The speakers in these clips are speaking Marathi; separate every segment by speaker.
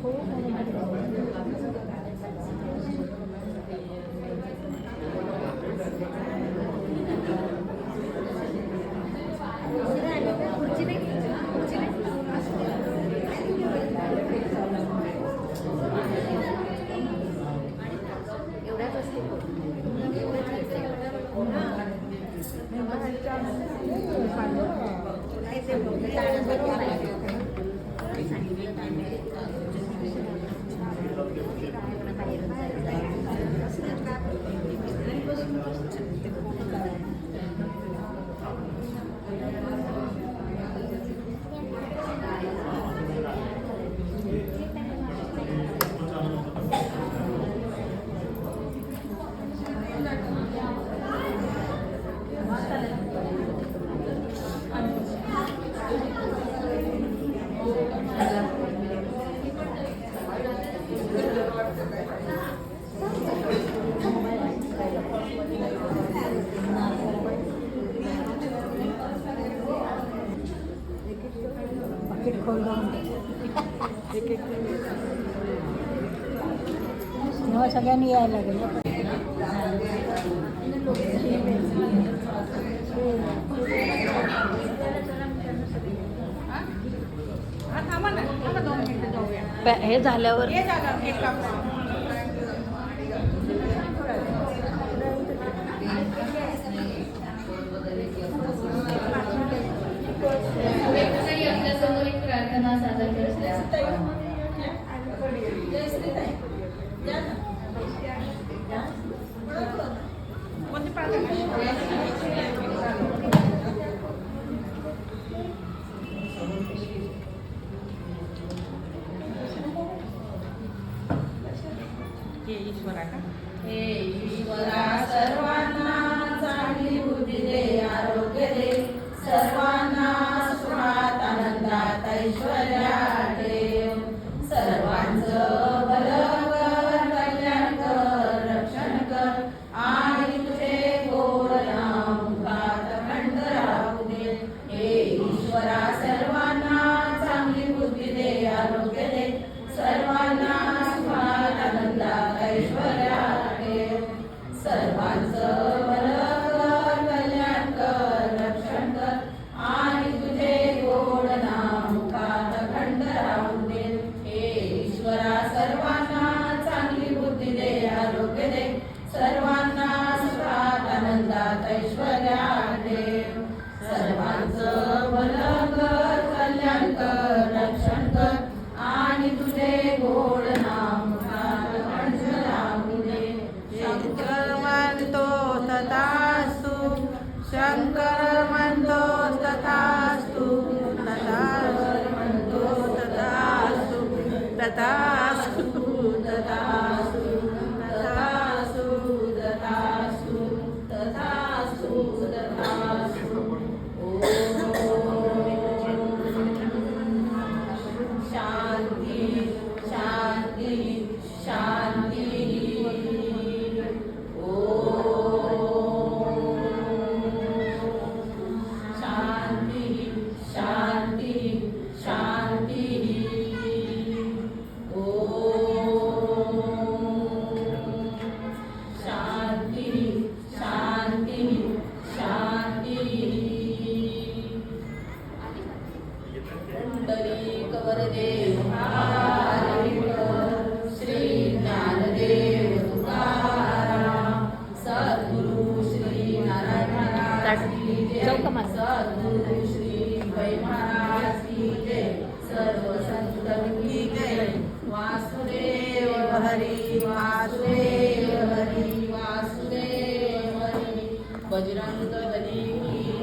Speaker 1: 头。सगळ्यांनी यायला लागेल. हे झाल्यावर
Speaker 2: हे ईश्वरा सर्वांना चांगली बुद्धी दे आरोग्य दे. सर्वांना सुखात आनंदात ऐश्वर्या ठेव. सर्वांचं कर कल्याण कर रक्षण कर. आणि तुझे गोड मुखात खंड राहू दे. हे ईश्वरा सर्वांना चांगली बुद्धी दे आरोग्य दे. सर्व ईश्वरा 다 जाऊ का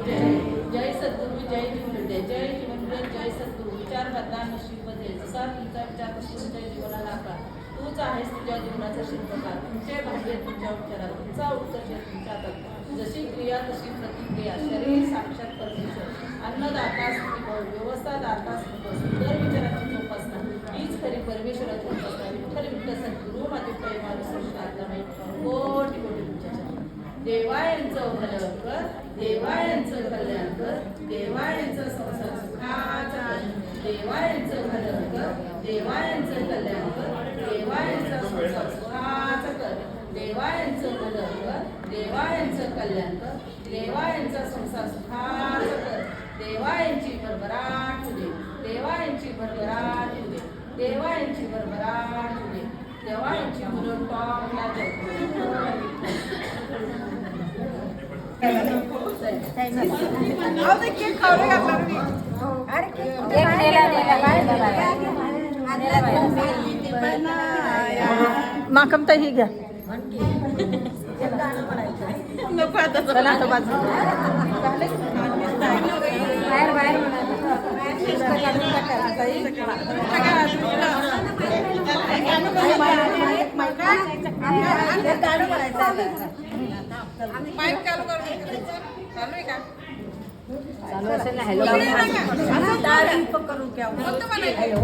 Speaker 2: जय
Speaker 1: जय
Speaker 2: सद्गुरु जय निवृत्ते जय निवृत्ते जय सद्गुरु विचार बदला नशीबदे जसा तुमचा विचार असतो जीवनाला लागा तूच आहेस तुझ्या जीवनाचा शिल्पकार तुमचे भाग्य तुमच्या उपचारात तुमचा उत्तर तुमच्या हातात जशी क्रिया तशी प्रतिक्रिया. शरीर साक्षात परमेश्वर. अन्नदाता स्थितीभाव व्यवस्था दाता स्थितीभाव सुंदर विचाराची उपासना हीच खरी परमेश्वराची उपासना विठ्ठल विठ्ठल सद्गुरू माझे प्रेमाने संस्कारनामे कोटी कोटी तुमच्या चरणी. भलं कर देवायांचं कल्याण कर देवायांचं संसार सुखाचा देवायांचं देवा भलं कर देवायांचं कल्याण कर देवायांचा संसार सुखाचा कर देवा यांचं भलं कर देवा कल्याण कर देवा संसार सुखाच कर देवा भरभराट होऊ दे देवा भरभराट होऊ दे देवा भरभराट होऊ दे देवा मुलं टॉपला
Speaker 1: एक
Speaker 2: माकम तर ही घ्या. नको. आता चला आता बाजू
Speaker 1: बाहेर बाहेर चालू असेल ना हॅलो हॅलो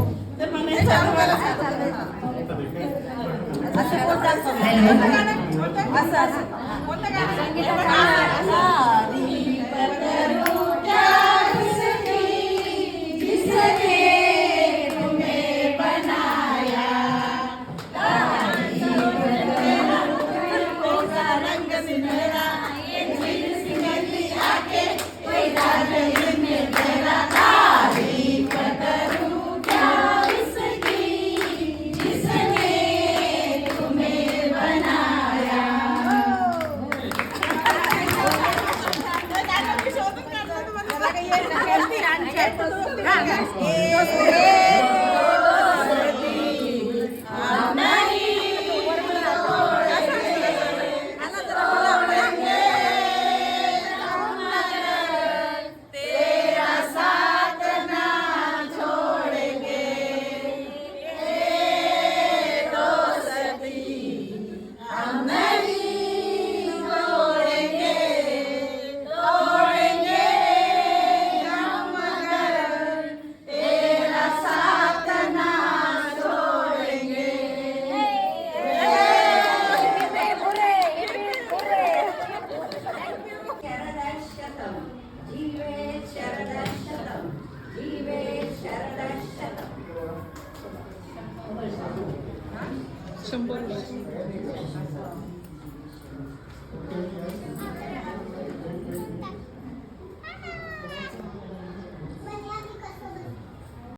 Speaker 1: असं असं Gracias.
Speaker 2: शंभर